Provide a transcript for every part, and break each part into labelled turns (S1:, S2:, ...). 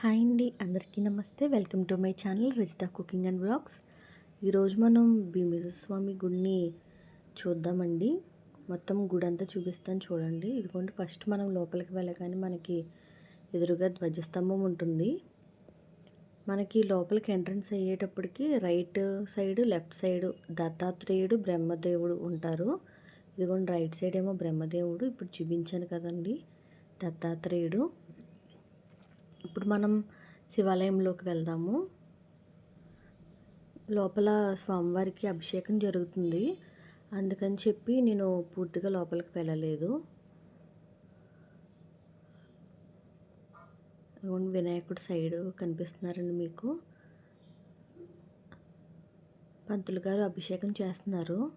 S1: Hi అండి అందరికీ నమస్తే. Welcome to my channel Rajitha cooking and blogs ఈరోజు మనం భీమేశ్వరస్వామి గుడిని చూద్దామండి. మొత్తం గుడి అంతా చూపిస్తాను చూడండి. ఇదిగోండి ఫస్ట్ మనం లోపలికి వెళ్ళగానే మనకి ఎదురుగా ధ్వజస్తంభం ఉంటుంది. మనకి లోపలికి ఎంట్రన్స్ అయ్యేటప్పటికి రైట్ సైడ్ లెఫ్ట్ సైడ్ దత్తాత్రేయుడు బ్రహ్మదేవుడు ఉంటారు. ఇదిగోండి రైట్ సైడ్ ఏమో బ్రహ్మదేవుడు. ఇప్పుడు చూపించాను కదండి దత్తాత్రేయుడు. ఇప్పుడు మనం శివాలయంలోకి వెళ్దాము. లోపల స్వామివారికి అభిషేకం జరుగుతుంది. అందుకని చెప్పి నేను పూర్తిగా లోపలికి వెళ్ళలేదు. వినాయకుడు సైడ్ కనిపిస్తున్నారండి మీకు. పంతులు గారు అభిషేకం చేస్తున్నారు.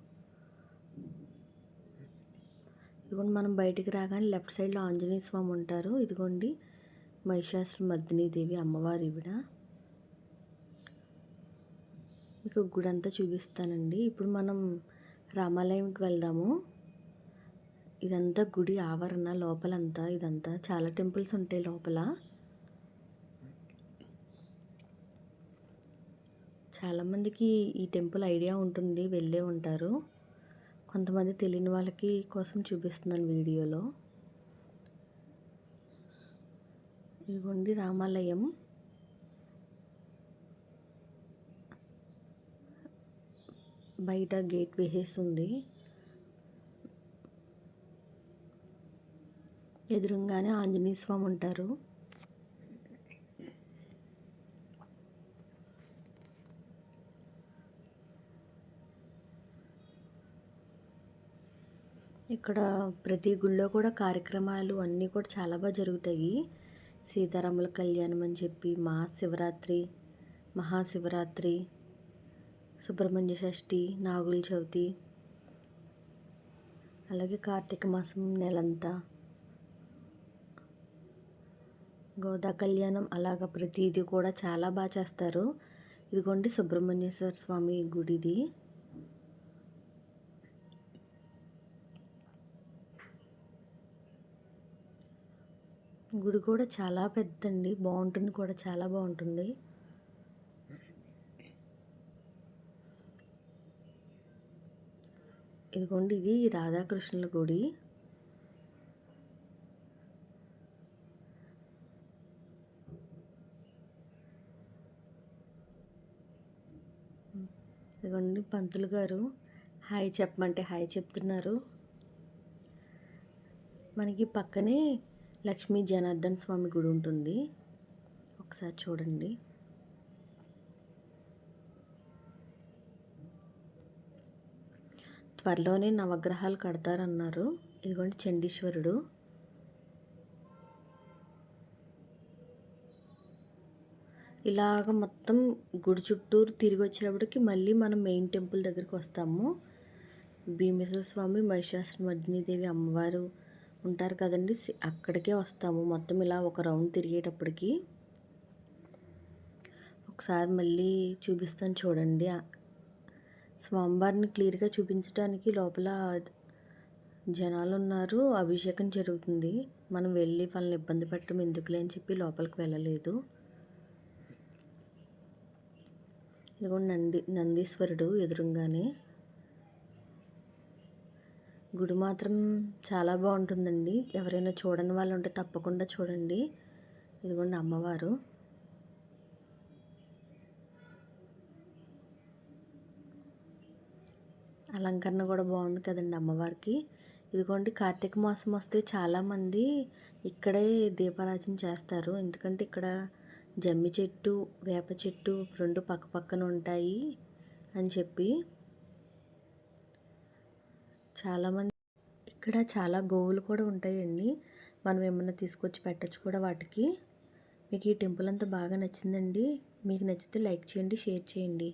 S1: ఇదిగోండి మనం బయటికి రాగానే లెఫ్ట్ సైడ్లో ఆంజనేయ స్వామి ఉంటారు. ఇదిగోండి మహిషాసుర మర్దినీదేవి అమ్మవారు ఈవిడ మీకు గుడి అంతా చూపిస్తానండి. ఇప్పుడు మనం రామాలయంకి వెళ్దాము. ఇదంతా గుడి ఆవరణ లోపలంతా ఇదంతా. చాలా టెంపుల్స్ ఉంటాయి లోపల. చాలామందికి ఈ టెంపుల్ ఐడియా ఉంటుంది వెళ్ళే ఉంటారు. కొంతమంది తెలియని వాళ్ళకి కోసం చూపిస్తున్నాను వీడియోలో. ఇదిగోండి రామాలయం. బయట గేట్ వేసేసింది ఎదురుగానే ఆంజనేయ స్వామి ఉంటారు. ఇక్కడ ప్రతి గుళ్ళో కూడా కార్యక్రమాలు అన్నీ కూడా చాలా బాగా జరుగుతాయి. సీతారాముల కళ్యాణం అని చెప్పి మహాశివరాత్రి మహాశివరాత్రి సుబ్రహ్మణ్య షష్ఠి నాగుల చవితి అలాగే కార్తీక మాసం నెలంతా. గోదా కళ్యాణం అలాగ ప్రతిదీ కూడా చాలా బాగా చేస్తారు. ఇదిగోండి సుబ్రహ్మణ్యేశ్వర స్వామి గుడిది. గుడి కూడా చాలా పెద్దండి. బాగుంటుంది కూడా చాలా బాగుంటుంది ఇదిగోండి ఇది రాధాకృష్ణుల గుడి. ఇదిగోండి పంతులు గారు. హాయ్ చెప్పమంటే హాయ్ చెప్తున్నారు. మనకి పక్కనే లక్ష్మీ జనార్దన్ స్వామి గుడి ఉంటుంది. ఒకసారి చూడండి. త్వరలోనే నవగ్రహాలు కడతారన్నారు. ఇదిగోండి చండీశ్వరుడు. ఇలాగ మొత్తం గుడి చుట్టూరు తిరిగి వచ్చినప్పటికి మళ్ళీ మనం మెయిన్ టెంపుల్ దగ్గరికి వస్తాము. భీమేశ్వర స్వామి మహిషాసుర మర్దినీదేవి అమ్మవారు ఉంటారు కదండి. అక్కడికే వస్తాము. మొత్తం ఇలా ఒక రౌండ్ తిరిగేటప్పటికి ఒకసారి మళ్ళీ చూపిస్తాను చూడండి. స్వామివారిని క్లియర్గా చూపించడానికి లోపల జనాలు ఉన్నారు అభిషేకం జరుగుతుంది. మనం వెళ్ళి వాళ్ళని ఇబ్బంది పెట్టడం ఎందుకులే అని చెప్పి లోపలికి వెళ్ళలేదు. ఇదిగోండి నంది నందీశ్వరుడు ఎదురుగానే గుడి మాత్రం చాలా బాగుంటుందండి. ఎవరైనా చూడని వాళ్ళు ఉంటే తప్పకుండా చూడండి. ఇదిగోండి అమ్మవారు. అలంకరణ కూడా బాగుంది కదండి అమ్మవారికి. ఇదిగోండి కార్తీక మాసం వస్తే చాలామంది ఇక్కడే దీపారాజన చేస్తారు. ఎందుకంటే ఇక్కడ జమ్మి చెట్టు వేప చెట్టు రెండు పక్క పక్కన ఉంటాయి అని చెప్పి చాలామంది ఇక్కడ చాలా గోవులు కూడా ఉంటాయండి. మనం ఏమన్నా తీసుకొచ్చి పెట్టచ్చు కూడా వాటికి. మీకు ఈ టెంపుల్ అంతా బాగా నచ్చిందండి. మీకు నచ్చితే లైక్ చేయండి షేర్ చేయండి.